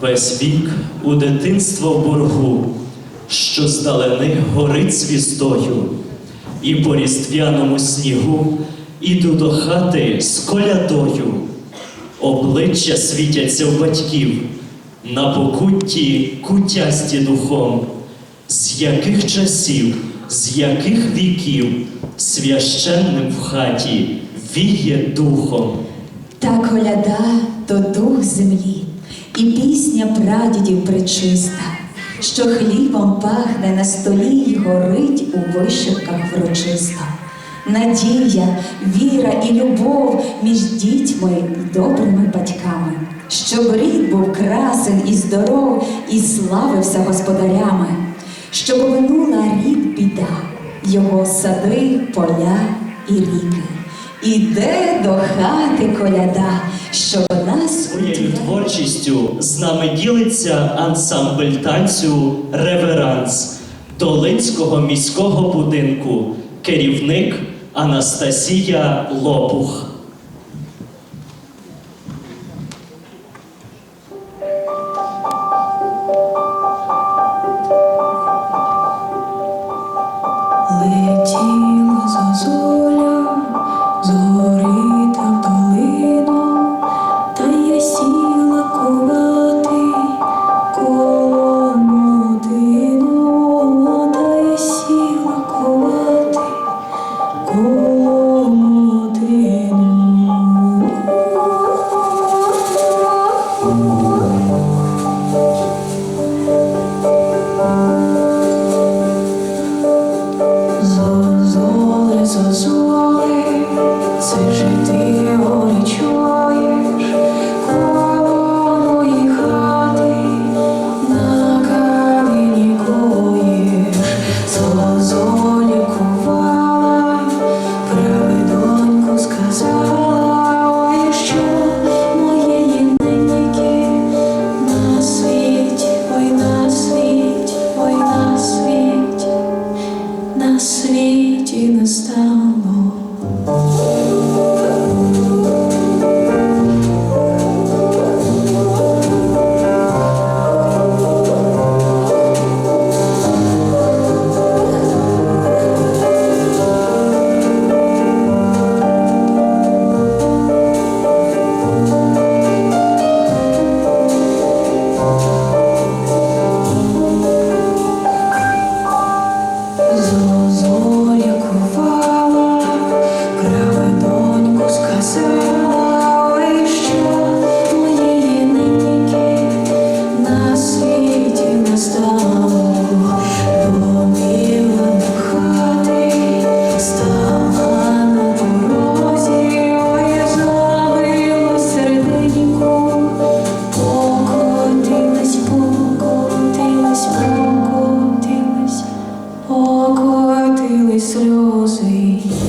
Весь вік у дитинство в боргу, що здалени горить звіздою, і по різдвяному снігу іду до хати з колядою. Обличчя світяться в батьків, на покутті кутясті духом. З яких часів, з яких віків священним в хаті віє духом. Та коляда то дух землі, і пісня прадідів причиста, що хлібом пахне на столі й горить у вишивках врочисто. Надія, віра і любов між дітьми й добрими батьками, щоб рід був красен і здоров, і славився господарями, щоб минула рід біда, його сади, поля і ріки. Іде до хати коляда, щоб нас Своєю творчістю з нами ділиться ансамбль танцю Реверанс Долинського міського будинку, керівник Анастасія Лопух.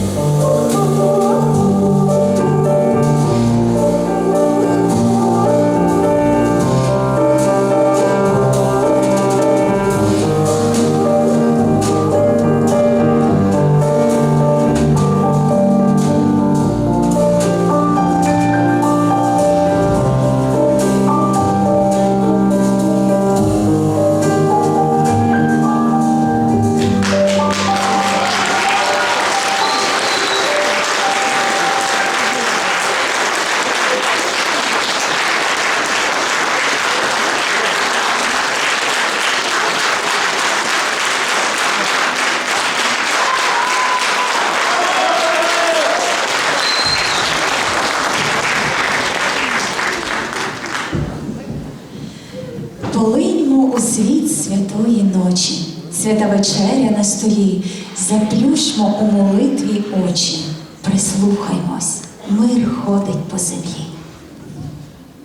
Música свята вечеря на столі, заплющмо у молитві очі, прислухаймось, мир ходить по землі.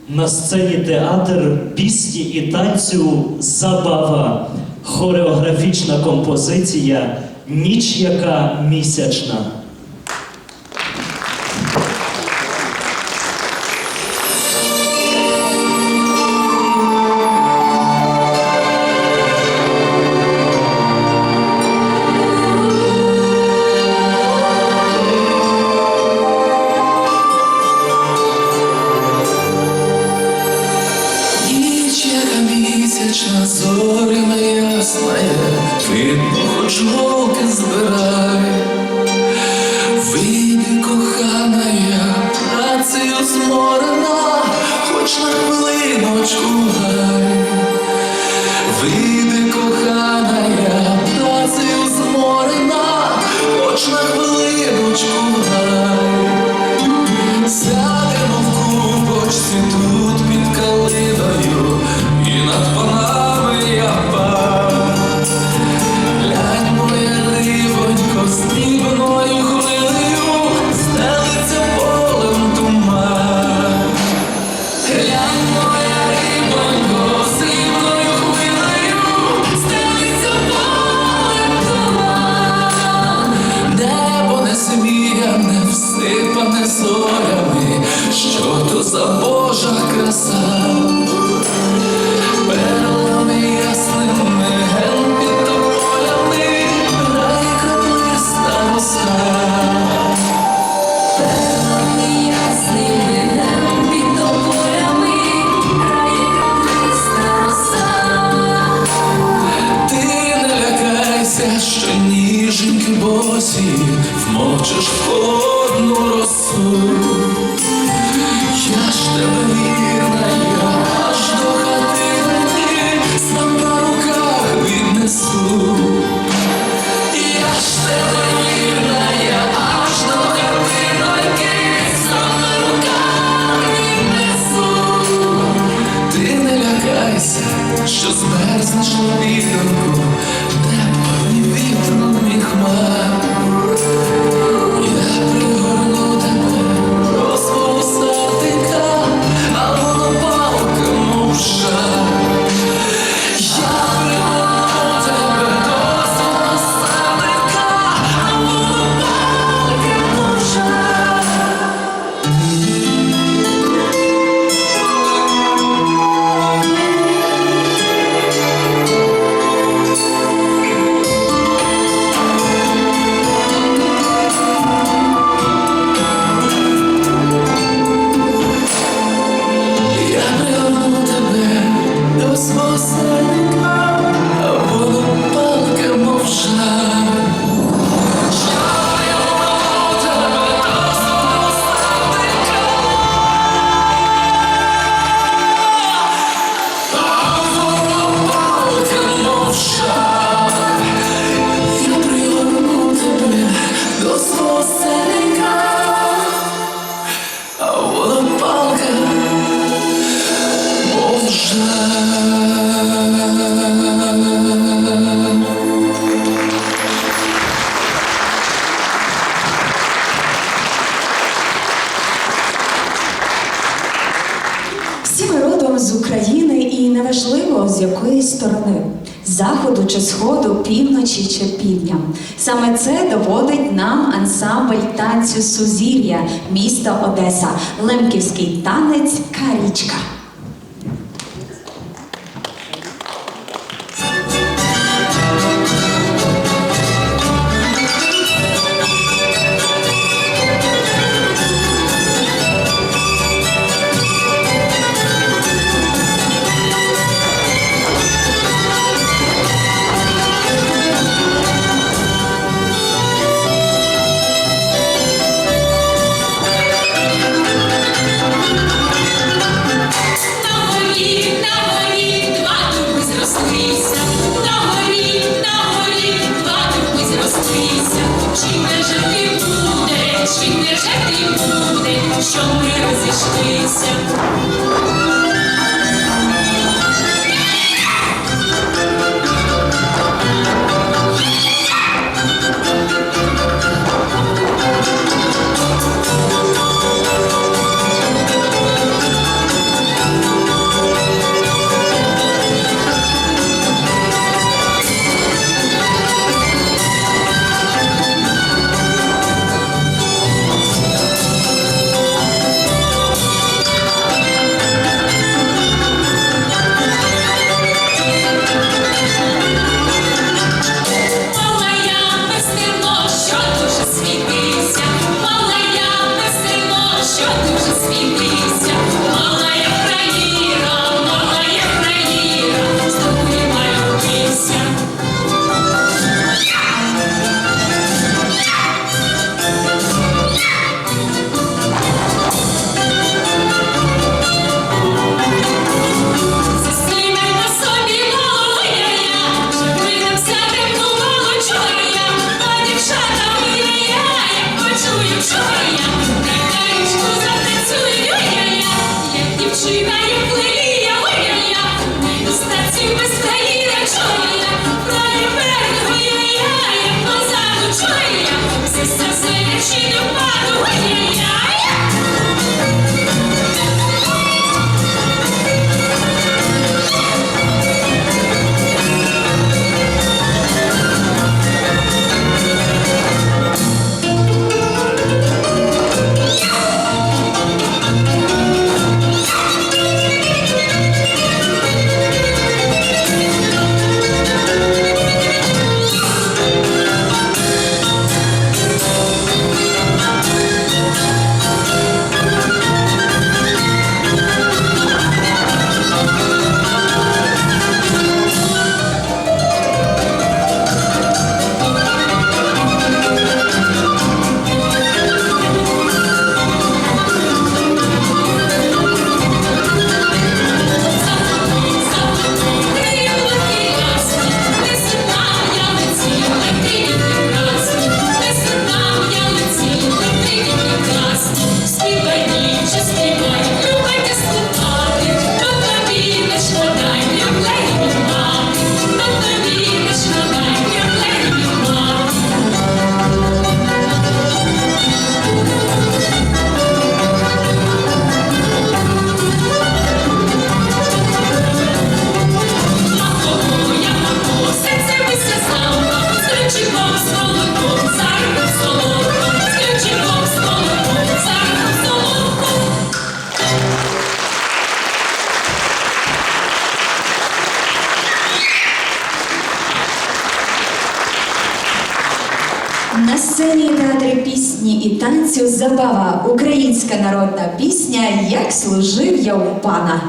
На сцені театр пісні і танцю забава, хореографічна композиція Ніч яка місячна. ще ніженьки босі, вмочиш в холодну росу. заходу чи сходу, півночі чи півдня. Саме це доводить нам ансамбль танцю Сузір'я, місто Одеса, лемківський танець Карічка. На сцені театрі пісні і танцю забава, українська народна пісня, як служив я у пана.